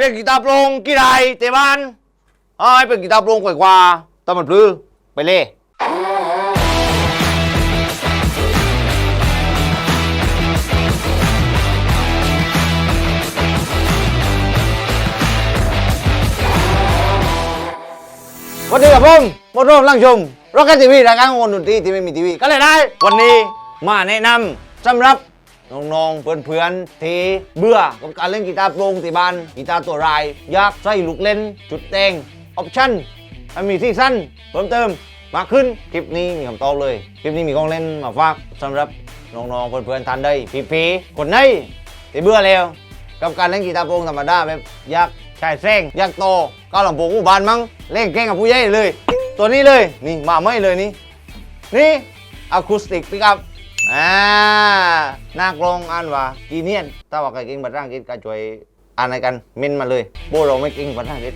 ลี่นกีตาร์โปร่งกี่ไรเตะบ้านเอ้ยเป็นกีตาร์โปร่งกว่ากว่าตอนมันพลื้อไปเล่สวัสดีครับผมบนร่มร่างชมร็อกก็ตทีวีรายการของคนดนตรีที่ไม่มีทีวีก็เลยได้ วันนี้มาแนะนำสำหรับ น้องๆ เพื่อนๆที่เบื่อกับการเล่นกีตาร์โปร่งที่บ้านกีตาร์ตัวรายอยากใส่ลูกเล่นจุดแต่งออปชั่นมันมีที่สั้นเพิ่มเติมมากขึ้นคลิปนี้มีคำตอบเลย คลิปนี้มีของเล่นมาฝากสำหรับน้องๆเพื่อนๆท่านใดพี่ๆคนไหนที่เบื่อแล้วกับการเล่นกีตาร์โปร่งธรรมดาแบบอยากใช้แซงอยากโตก็ลำโพงอุบานมั้งเล่นเก่งกับผู้ใหญ่เลย ตัวนี้เลยนี่มาไม่เลยนี่นี่อะคูสติกปิกอัพ อ่านักลงอ่านว่ากีเนียนถ้าว่าใครเก่งภาษาอังกฤษก็ช่วยอ่านให้กันเมนมาเลยโบเราไม่เก่งภาษาอังกฤษ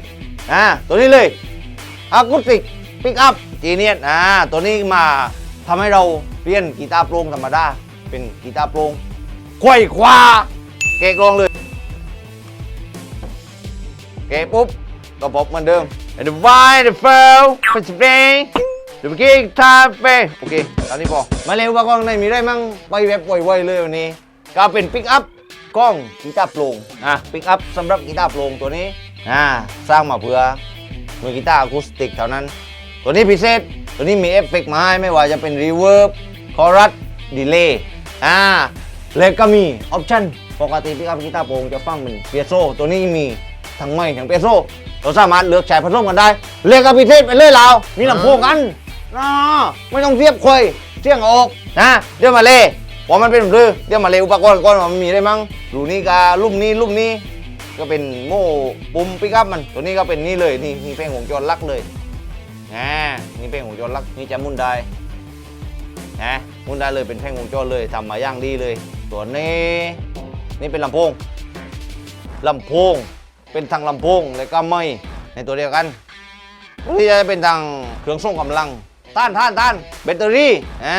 อ่าตัวนี้เลยอะคูติกปิกอัพกีเนียนอ่าตัวนี้มาทำให้เราเปลี่ยนกีตาร์โปร่งธรรมดาเป็นกีตาร์โปร่งควยควาเกกลองเลยเกปุ๊บก็พบเหมือนเดิม And the wide the fell เป็นสเปรย์เดี๋ยวเมื่อกี้ทาไปโอเคตอนนี้พอมาเร็วว่ากล้องในมีได้มั่งไปแบบไวๆเลยวันนี้ก็เป็นปิกอัพกล้องกีตาร์โปร่งอะปิกอัพสำหรับกีตาร์โปร่งตัวนี้อ่าสร้างมาเพื่อมือกีตาร์อะคูสติกเท่านั้น ตัวนี้พิเศษ ตัวนี้มีเอฟเฟกต์มาให้ไม่ว่าจะเป็นรีเวิร์บคอรัสดีเลย์อ่าแล้วก็มีออปชั่นปกติปิกอัพกีตาร์โปร่งจะฟังเป็นเปียโซตัวนี้มีทั้งไม่ทั้งเปียโซเราสามารถเลือกใช้ผสมกันได้เรียกกับพิเศษไปเลยเรามีลำโพงกัน นะไม่ต้องเทียบควยเที่ยงออกนะเดี๋ยวมาเล่ว่ามันเป็นรือเดี๋ยวมาเล่อุปกรณ์ก่อนว่ามันมีได้มั้งรูนี้กาลุ่มนี้ลุ่มนี้ ก็เป็นโม่ปุ่มปิกอัพมัน ตัวนี้ก็เป็นนี่เลยนี่นี่เพลงวงจรลักเลยนะนี่เพลงวงจรลักนี่จะมุนได้นะมุนได้เลยเป็นเพลงวงจรเลยทำมาอย่างดีเลยตัวนี้นี่เป็นลำโพงลำโพงเป็นทางลำโพงและก็ไม่ในตัวเดียวกันนี่จะเป็นทางเครื่องส่งกำลัง ต้านต้านต้านแบตเตอรี่อ่า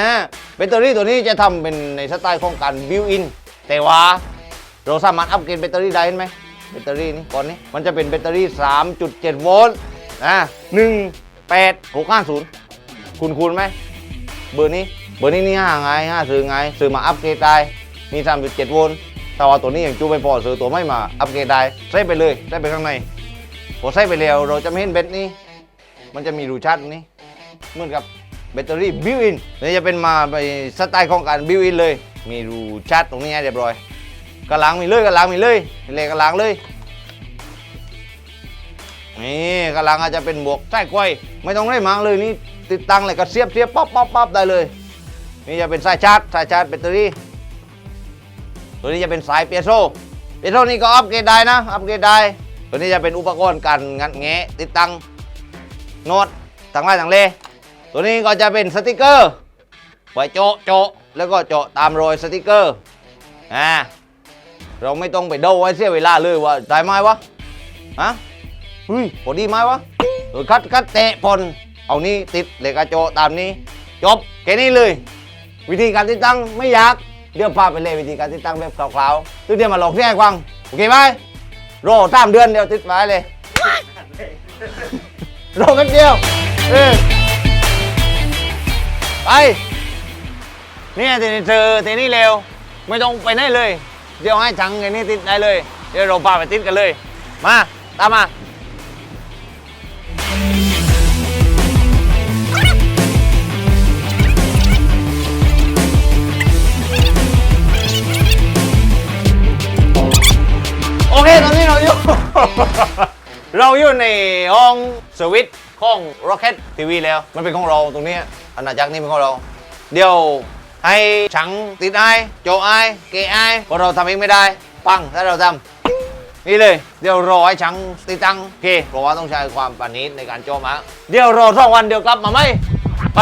แบตเตอรี่ตัวนี้จะทำเป็นในสไตล์ของการบิวอิน แต่ว่าเราสามารถอัปเกรดแบตเตอรี่ได้เห็นไหมแบตเตอรี่นี่ก่อนนี้มันจะเป็นแบตเตอรี่ 3.7 โวลต์อ่า18650 คุณคุณไหมเบอร์นี้เบอร์นี้นี่ห้าไงห้าซื้อไงซื้อมาอัปเกรดได้มี 3.7 โวลต์แต่ว่าตัวนี้ยังจูไม่พอซื้อตัวไม่มาอัปเกรดได้ใส่ไปเลยใส่ไปข้างในพอใส่ไปแล้วเราจะไม่เห็นเบ็ดนี้ มันจะมีรูชาร์จตนี้ เหมือนกับแบตเตอรี่บิวอินนี่จะเป็นมาไปสไตล์ของการบิวอินเลย มีรูชาร์จตรงนี้เรียบร้อยกระลังมีเลยกระลังมีเลยเลยกระลังเลยนี่กำลังอาจจะเป็นบวกใต้กล้วยไม่ต้องได้มังเลยนี่ติดตั้งเลยก็เสียบเสียบปั๊บปั๊บปั๊บได้เลย นี่จะเป็นสายชาร์จสายชาร์จแบตเตอรี่ ตัวนี้จะเป็นสายเปียโซเปียโซนี่ก็อัปเกรดได้นะอัปเกรดได้ ตัวนี้จะเป็นอุปกรณ์การงัดแงะติดตั้งโน้ตต่างไรต่างเล ตัวนี้ก็จะเป็นสติกเกอร์ไว้โจะโจะแล้วก็โจะตามรอยสติกเกอร์อ่าเราไม่ต้องไปเดาไว้เสียเวลาเลยว่าได้ไหมวะฮะเฮ้ยพอดีไหมวะเออคัดคัดเตะพลเอานี่ติดเหล็กกระโจตามนี้ จบแค่นี้เลย วิธีการติดตั้งไม่ยากเดี๋ยวพาไปเลยวิธีการติดตั้งแบบคร่าวๆตึงเดี๋ยวมาลองที่ให้ฟังโอเคไหมรอสามเดือนเดียวติดไว้เลยรอแป๊บเดียวเออ ไป เนี่ยทีนี้เจอทีนี้เร็ว ไม่ต้องไปไหนเลย เดี๋ยวให้จังไอ้นี่ติดได้เลย เดี๋ยวเราพาไปติดกันเลย มา ตามมาโอเค ตอนนี้เราอยู่ เราอยู่ในห้องสวิต ของ Rocket TV แล้ว มันเป็นของเราตรงนี้อาณาจักรนี้เป็นของเรา เดี๋ยวให้ฉังติดไอายโจไอายเกไอายเพราะเราทำเองไม่ได้ ปังถ้าเราทำนี่เลย เดี๋ยวรอให้ฉังติดตั้งโอเคเพราะว่าต้องใช้ความปานีตในการโจมฮะเดี๋ยวรอสองวันเดี๋ยวกลับมาไหมไป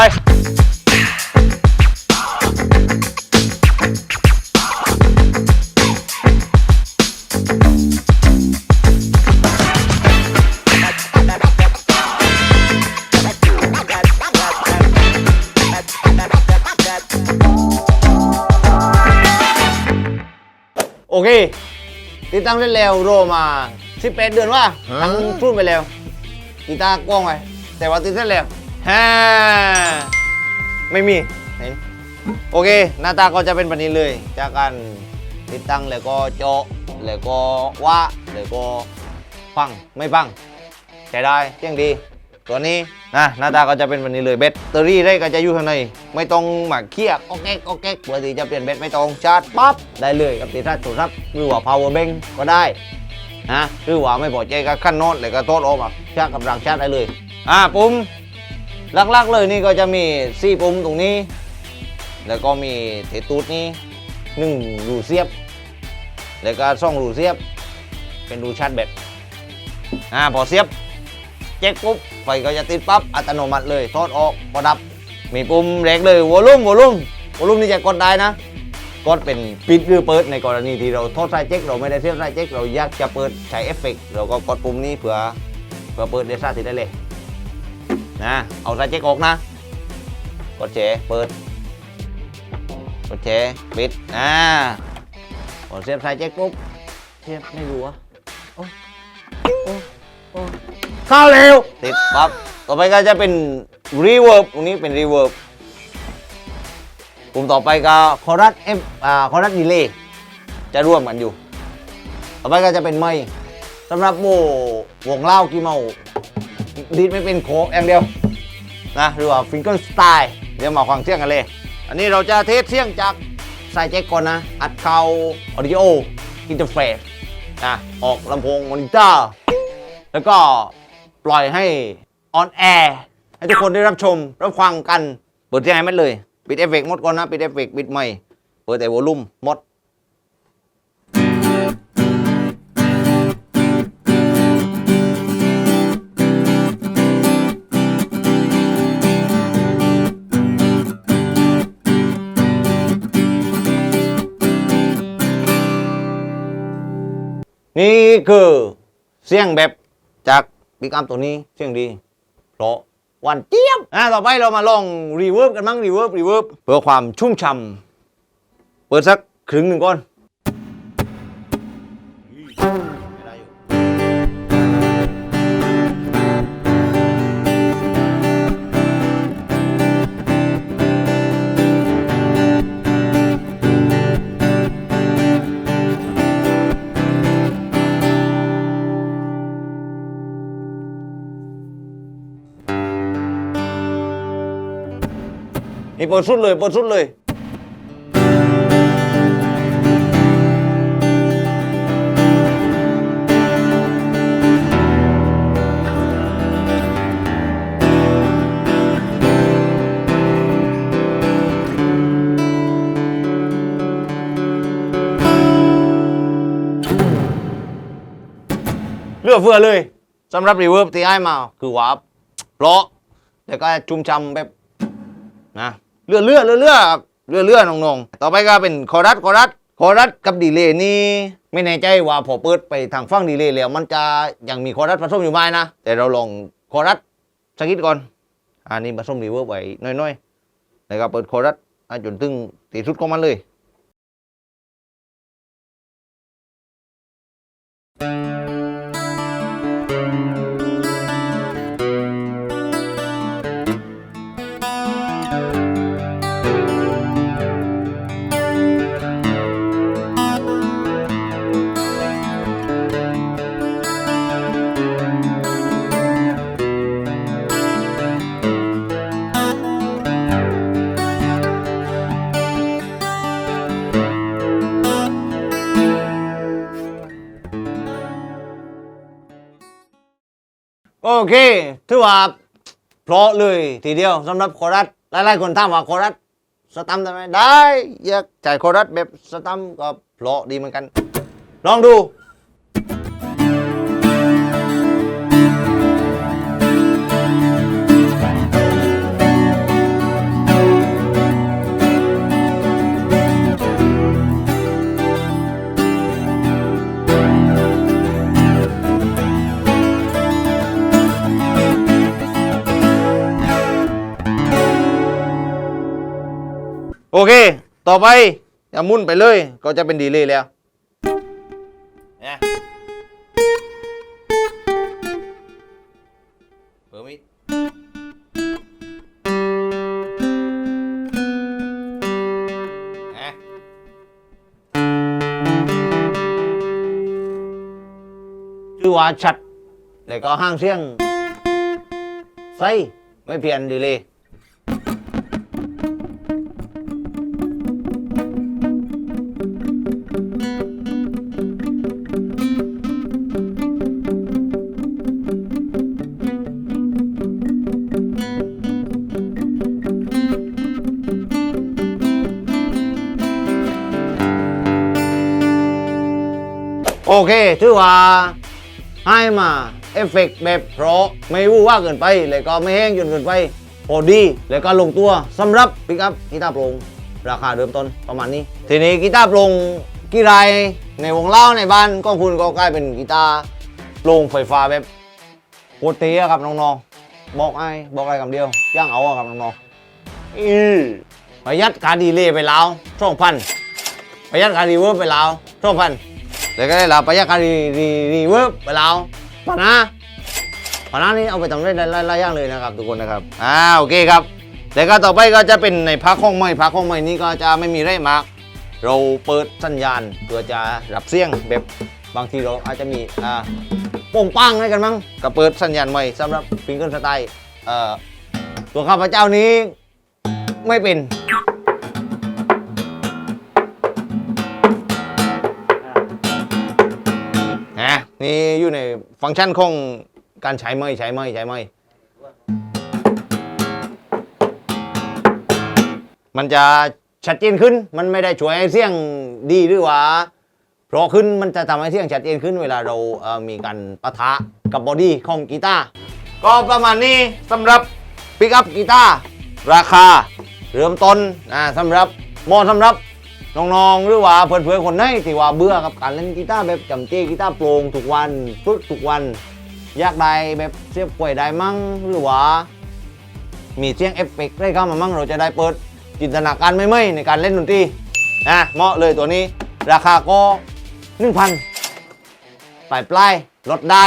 เค ติดตั้งได้แล้วโรมา18เดือนว่าทั้งรุ่นไปแล้วกีตาร์กล้องไปแต่ว่าติดเส้นแล้วฮ่าไม่มีเห็นโอเค หน้าตาก็จะเป็นแบบนี้เลย จากการติดตั้งแล้วก็เจาะแล้วก็ว่าแล้วก็ฟังไม่ฟังใช้ได้เที่ยงดี ตัวนี้นะหน้าตาก็จะเป็นแบบนี้เลยแบตเตอรี่ได้ก็จะอยู่ข้างใน ไม่ต้องหมักเคียกก็แก๊กก็แก๊ปกติจะเปลี่ยนแบตไม่ต้องชาร์จปั๊บได้เลยกับติดทัชโทรศัพท์หรือว่า power bank ก็ได้นะหรือว่าไม่พอใจก็ขั้นโน้ตแล้วก็โต๊ดออกมาชาร์จกับรังชาร์จได้เลยอ่าปุ่มหลักๆเลยนี่ก็จะมีสี่ปุ่มตรงนี้ แล้วก็มีเทตูดนี้หนึ่งรูเสียบ แล้วก็สองรูเสียบ เป็นรูชาร์จแบตอ่าพอเสียบเจ๊กปุ๊บ ไฟก็จะติดปั๊บอัตโนมัติเลยทอดออกพอดับ มีปุ่มแรกเลยวอลลุ่มวอลลุ่มวอลลุ่มนี่จะกดได้นะกดเป็นปิดหรือเปิดในกรณีที่เราทอดสายเจ๊กเราไม่ได้เสียบสายเจ๊กเราอยากจะเปิดใช้เอฟเฟกต์เราก็กดปุ่มนี้เพื่อเพื่อเปิดเดซ่าติดได้เลยนะเอาสายเจ๊กออกนะ กดแชร์เปิด กดแชร์ปิดอ่าพอเสียบสายเจ๊กปุ๊บเสียบไม่รู้อะโอ้ เข้าเร็วติดปั๊บต่อไปก็จะเป็น reverb ตรงนี้เป็น reverb กลุ่มต่อไปก็คอรัสเอฟอ่าคอรัสดีเลย์จะร่วมกันอยู่ ต่อไปก็จะเป็นไม้สำหรับโมวงเล่ากี่เมาดีดไม่เป็นโคกอย่างเดียวนะหรือว่าฟิงเกิลสไตล์เดี๋ยวมาฟังเสียงกันเลย อันนี้เราจะเทสเสียงจากสายแจ็คก่อนนะ อัดเข้าออดิโออินเทอร์เฟซนะออกลำโพงมอนิเตอร์ แล้วก็ ปล่อยให้ออนแอร์ให้ทุกคนได้รับชม รับฟังกัน เปิดยังไงไม่เลย ปิดเอฟเฟกต์หมดก่อนนะ ปิดเอฟเฟกต์ปิดไม่เปิดแต่วอลลุ่มหมดนี่คือเสียงแบบจาก ปิกอัพตัวนี้เสียงดีเพราะวันเจี๊ยบอะต่อไปเรามาลองรีเวิร์บกันมั้งรีเวิร์บรีเวิร์บเพื่อความชุ่มฉ่ำเปิดสักครึ่งหนึ่งก่อน นี่เปิดสุดเลยเปิดสุดเลยเลือกเฟือเลยสำหรับรีเวิร์บที่ให้มา คือว่าเพราะแล้วก็จุ่มจำแบบนะ เลื่อเลื่อเลื่อเลื่อเลื่อเลื่อน้องๆต่อไปก็เป็นคอรัสคอรัสคอรัสกับดีเลย์นี่ไม่แน่ใจว่าพอเปิดไปทางฟังดีเลย์แล้ว มันจะยังมีคอรัสผสมอยู่ไหมนะ แต่เราลองคอรัสสักนิดก่อน อันนี้ผสมรีเวิร์บไว้น้อยๆแล้วก็เปิดคอรัสจนถึงตีสุดของมันเลย โอเคถือว่าเพราะเลยทีเดียวสำหรับโครัสหลายๆคนถามว่าโครัสสตัมได้ไหมได้อยากจ่ายโครัสแบบสตัมก็เพราะดีเหมือนกัน ลองดู อเค ต่อไปอย่ามุ่นไปเลย ก็จะเป็นดีเลยแล้วนะเปิดมอีกคือว่าชัด แล้วก็ห้างเสียงใส่ไม่เปลี่ยนดีเลย เคถือว่าให้มาเอฟเฟกต์แบบเพราะไม่วู่ว่าเกินไป แล้วก็ไม่แห้งจนเกินไปพอดีแล้วก็ลงตัวสำหรับปิกอัพกีตาร์โปร่งราคาเริ่มต้นประมาณนี้ ทีนี้กีตาร์โปร่งกี่รายในวงเล่าในบ้านก็คุณก็กลายเป็นกีตาร์โปร่งไฟฟ้าแบบโคตรเตี้ยครับน้องๆบอกไอ้บอกอะไรคำเดียวย่างเอาอะครับน้องๆอีประหยัดการดีเลยไปแล้วสองพันประหยัดการรีเวิร์บไปแล้วสองพัน แล้วก็ได้รับปยัดการรีรีรีเวิร์บไปแล้วปานะปานะนี่เอาไปทำได้หลายหลายอย่างเลยนะครับ ทุกคนนะครับอ่าโอเคครับ แล้วก็ต่อไปก็จะเป็นในพักห้องใหม่พักห้องใหม่นี้ก็จะไม่มีไรมาก เราเปิดสัญญาณเพื่อจะรับเสียงแบบบางทีเราอาจจะมีอ่าโป่งปังให้กันมั้งก็เปิดสัญญาณใหม่สำหรับฟิงเกิลสไตล์เอ่อตัวข้าพเจ้านี้ไม่เป็น อยู่ในฟังก์ชันของการใช้ไม้ใช้ไม้ใช้ไม้มันจะชัดเจนขึ้น มันไม่ได้ช่วยให้เสียงดีหรือว่าเพราะขึ้นมันจะทำให้เสียงชัดเจนขึ้นเวลาเรามีการปะทะกับบอดี้ของกีตาร์ก็ประมาณนี้สำหรับปิกอัพกีตาร์ราคาเริ่มต้นนะสำหรับมอสำหรับ น้องๆหรือว่าเพื่อนๆคนไหนที่ว่าเบื่อกับการเล่นกีตาร์แบบจำเจกีตาร์โปร่งทุกวันฝึกทุกวัน อยากได้แบบเสียบป่วยได้มั่งหรือว่า มีเสียงเอฟเฟกต์ได้เข้ามามั่งเราจะได้เปิดจินตนาการไม่ไม่ในการเล่นดนตรีนะเหมาะเลยตัวนี้ ราคาก็หนึ่งพันปลายปลายลดได้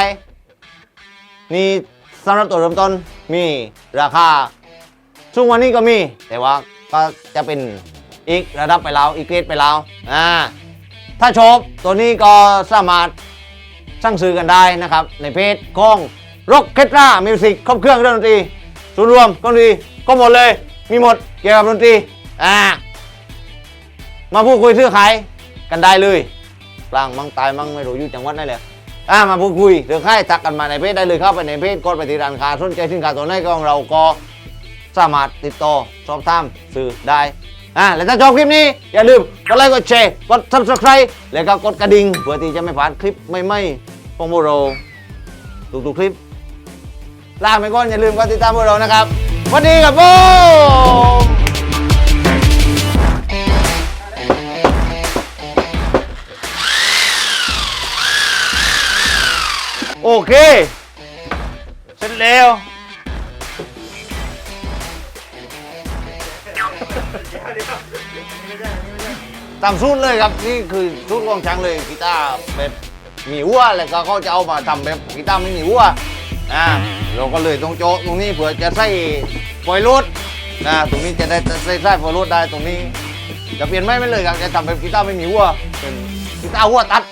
นี่สำหรับตัวเริ่มต้นมีราคาช่วงวันนี้ก็มี แต่ว่าก็จะเป็น อีกระดับไปแล้วอีกเกรดไปแล้วอ่าถ้าชอบตัวนี้ก็สามารถสั่งซื้อกันได้นะครับ ในเพจของร็อกเคตรามิวสิกครบเครื่องเรื่องดนตรีศูนรวมดนตรีก็หมดเลย มีหมดเกี่ยวกับดนตรีอ่ามาพูดคุยซื้อขายกันได้เลยกลางมังตายมังไม่รู้อยู่จังหวัดไหนเลยอ่ามาพูดคุยเรืองค่ายทักกันมาในเพจได้เลยเข้าไปในเพจกดไปที่ร้านค้าสนใจสินค้าตัวไหนก็ของเราก็สามารถติดต่อสอบถามซื้อได้ อ่าและถ้าชอบคลิปนี้ อย่าลืมกดไลค์กดแชร์กด subscribe แล้วก็กดกระดิ่งเพื่อที่จะไม่พลาดคลิปใหม่ๆของพวกเราทุกๆคลิปลาไปก่อนอย่าลืมกดติดตามพวกเรานะครับสวัสดีครับผมโอเคเสร็จแล้ว ตามสูตรเลยครับนี่คือสูตรของช้างเลยกีตาร์แบบมีหัวแล้วก็เขาจะเอามาทำแบบกีตาร์ไม่มีหัวอ่าเราก็เลยตรงโจ๊ะตรงนี้เผื่อจะใส่ปล่อยรถนะตรงนี้จะได้ใส่ใส่ปล่อยรถได้ตรงนี้ จะเปลี่ยนไหมไม่เลยครับจะทำแบบกีตาร์ไม่มีหัวเป็นกีตาร์หัวตัด